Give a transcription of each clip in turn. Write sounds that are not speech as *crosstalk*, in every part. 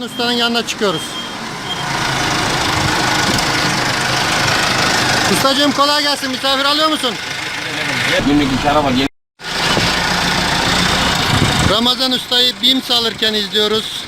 Ustanın yanına çıkıyoruz. Ustacığım kolay gelsin. Misafir alıyor musun? Günlük iki araba gel. Ramazan Usta'yı BİMS alırken izliyoruz.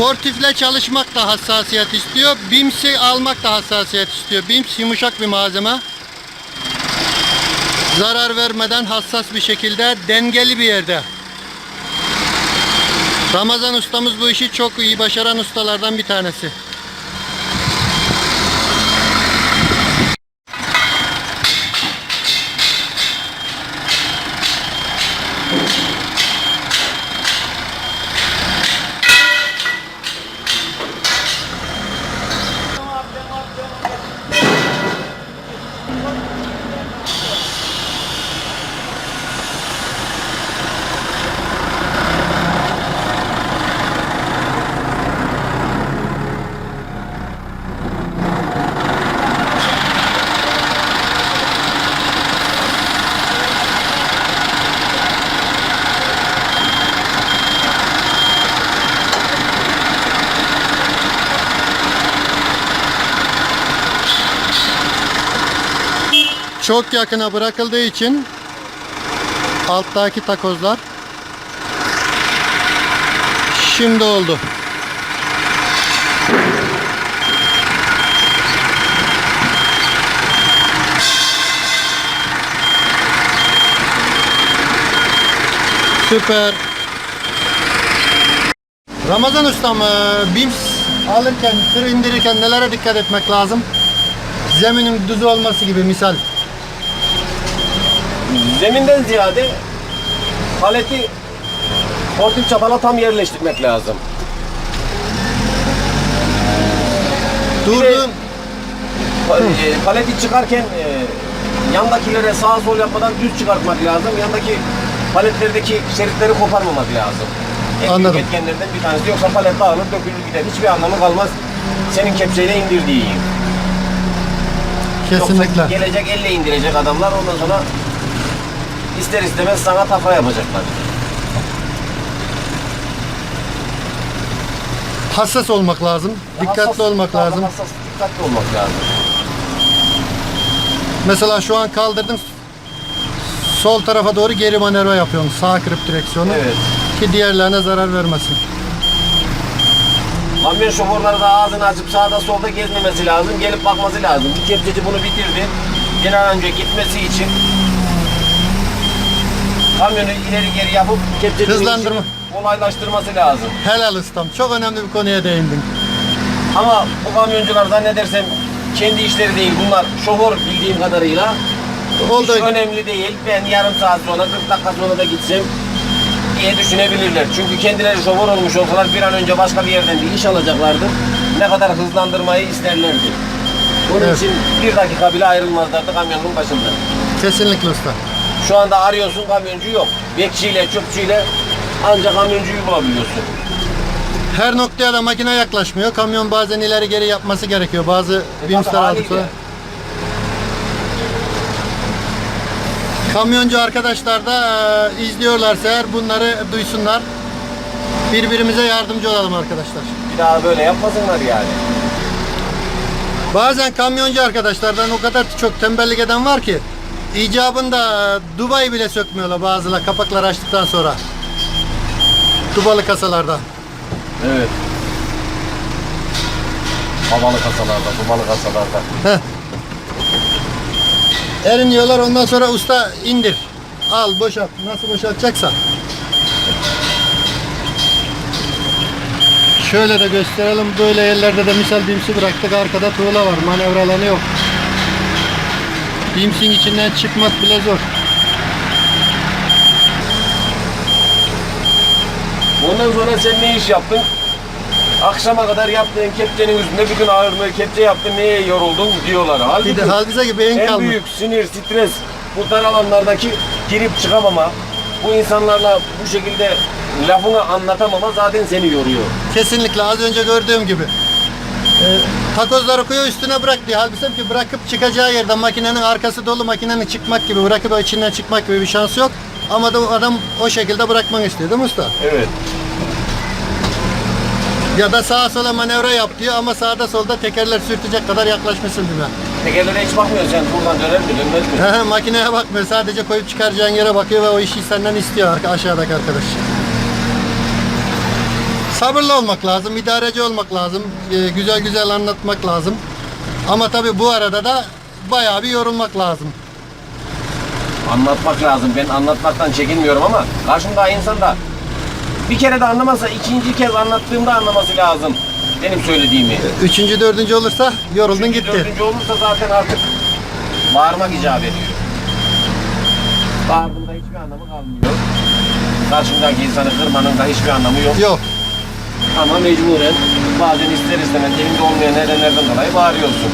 Sportifle çalışmak da hassasiyet istiyor. BİMS'i almak da hassasiyet istiyor. BİMS yumuşak bir malzeme. Zarar vermeden hassas bir şekilde dengeli bir yerde. Ramazan ustamız bu işi çok iyi başaran ustalardan bir tanesi. Çok yakına bırakıldığı için alttaki takozlar şimdi oldu. Süper. Ramazan ustam, e, BIMS alırken, tır indirirken nelere dikkat etmek lazım? Zeminin düz olması gibi misal. Zeminden ziyade paleti sportif çapala tam yerleştirmek lazım. Durduğun, Pa- e, paleti çıkarken e, yandakilere sağ sol yapmadan düz çıkartmak lazım. Yandaki paletlerdeki şeritleri koparmamak lazım. En büyük Anladım. etkenlerden bir tanesi. Yoksa palet dağılır, dökülür gider. Hiçbir anlamı kalmaz. Senin kepçeyle indirdiği. kesinlikle. Yoksa gelecek elle indirecek adamlar ondan sonra ister istemez sana tafa yapacaklar. Hassas olmak lazım. Dikkatli Hassas- olmak lazım. Hassas, dikkatli olmak lazım. Mesela şu an kaldırdın. Sol tarafa doğru geri manevra yapıyorsun. Sağ kırıp direksiyonu. Evet. Ki diğerlerine zarar vermesin. Kamyon şoförleri de ağzını açıp sağda solda gezmemesi lazım. Gelip bakması lazım. Bir kepçeci bunu bitirdi. Bir an önce gitmesi için kamyonu ileri geri yapıp kepçecinin Hızlandırma. işini kolaylaştırması lazım. Helal ustam. Çok önemli bir konuya değindin. Ama bu kamyoncular zannedersem kendi işleri değil. Bunlar şoför bildiğim kadarıyla. Oldu. Hiç önemli değil. Ben yarım saat sonra 40 dakika sonra da gitsem diye düşünebilirler. Çünkü kendileri şoför olmuş olsalar bir an önce başka bir yerden bir iş alacaklardı. Ne kadar hızlandırmayı isterlerdi. Bunun Evet. için bir dakika bile ayrılmazlardı kamyonun başında. Kesinlikle usta. Şu anda arıyorsun kamyoncu yok. Bekçiyle, çöpçüyle ancak kamyoncuyu bulabiliyorsun. Her noktaya da makine yaklaşmıyor. Kamyon bazen ileri geri yapması gerekiyor. Bazı BIMS'ler tabii, aldık sonra. haliyle. Kamyoncu arkadaşlar da e, izliyorlarsa eğer bunları duysunlar. Birbirimize yardımcı olalım arkadaşlar. Bir daha böyle yapmasınlar yani. Bazen kamyoncu arkadaşlardan o kadar çok tembellik eden var ki icabında Dubai bile sökmüyorlar bazıları kapakları açtıktan sonra. Dubalı kasalarda. Evet. Babalı kasalarda, babalı kasalarda. Heh. Eriniyorlar ondan sonra usta indir. Al boşalt. Nasıl boşaltacaksa. Şöyle de gösterelim. Böyle yerlerde de misal bimsi bıraktık. Arkada tuğla var. Manevra alanı yok. Bimsin içinden çıkmak bile zor. Ondan sonra sen ne iş yaptın? Akşama kadar yaptığın kepçenin üstünde bütün ağırlığı kepçe yaptın, neye yoruldun diyorlar. Halbuki Bir de halbuki gibi beyin en kalmış. büyük sinir, stres bu dar alanlardaki girip çıkamama, bu insanlarla bu şekilde lafını anlatamama zaten seni yoruyor. Kesinlikle az önce gördüğüm gibi. Ee, takozları koyuyor üstüne bırak diye. Halbuki ki bırakıp çıkacağı yerden makinenin arkası dolu makinenin çıkmak gibi bırakıp o içinden çıkmak gibi bir şans yok. Ama da adam o şekilde bırakmanı istiyor değil mi usta? Evet. Ya da sağa sola manevra yap diyor ama sağda solda tekerler sürtecek kadar yaklaşmışsın bile. Tekerlere hiç bakmıyorsun sen buradan döner mi dönmez mi? *laughs* Makineye bakmıyor sadece koyup çıkaracağın yere bakıyor ve o işi senden istiyor arka- aşağıdaki arkadaş. Sabırlı olmak lazım, idareci olmak lazım, e, güzel güzel anlatmak lazım. Ama tabii bu arada da bayağı bir yorulmak lazım. Anlatmak lazım. Ben anlatmaktan çekinmiyorum ama karşımda insan da bir kere de anlamazsa ikinci kez anlattığımda anlaması lazım. Benim söylediğimi. Üçüncü, dördüncü olursa yoruldun Üçüncü, gitti. Dördüncü olursa zaten artık bağırmak icap ediyor. Bağırdığımda hiçbir anlamı kalmıyor. Karşımdaki insanı kırmanın da hiçbir anlamı yok. Yok. Ama mecburen bazen ister istemez elinde olmayan nedenlerden dolayı bağırıyorsun.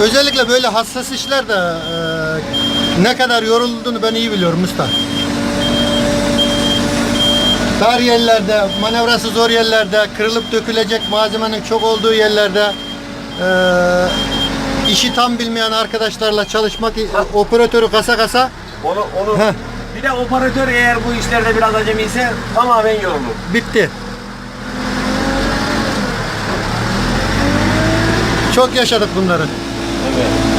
Özellikle böyle hassas işlerde e, ne kadar yorulduğunu ben iyi biliyorum usta. Dar yerlerde, manevrası zor yerlerde, kırılıp dökülecek malzemenin çok olduğu yerlerde e, işi tam bilmeyen arkadaşlarla çalışmak, operatörü kasa kasa Onu, onu Heh. Bir de operatör eğer bu işlerde biraz acemi ise tamamen yorulur. bitti. Çok yaşadık bunları. Evet.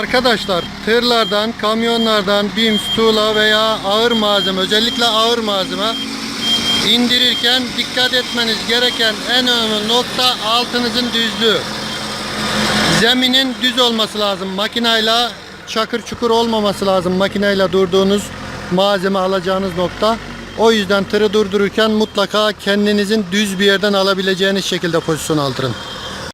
Arkadaşlar tırlardan, kamyonlardan BIMS, tuğla veya ağır malzeme özellikle ağır malzeme indirirken dikkat etmeniz gereken en önemli nokta altınızın düzlüğü. Zeminin düz olması lazım. Makinayla çakır çukur olmaması lazım. Makinayla durduğunuz malzeme alacağınız nokta. O yüzden tırı durdururken mutlaka kendinizin düz bir yerden alabileceğiniz şekilde pozisyon aldırın.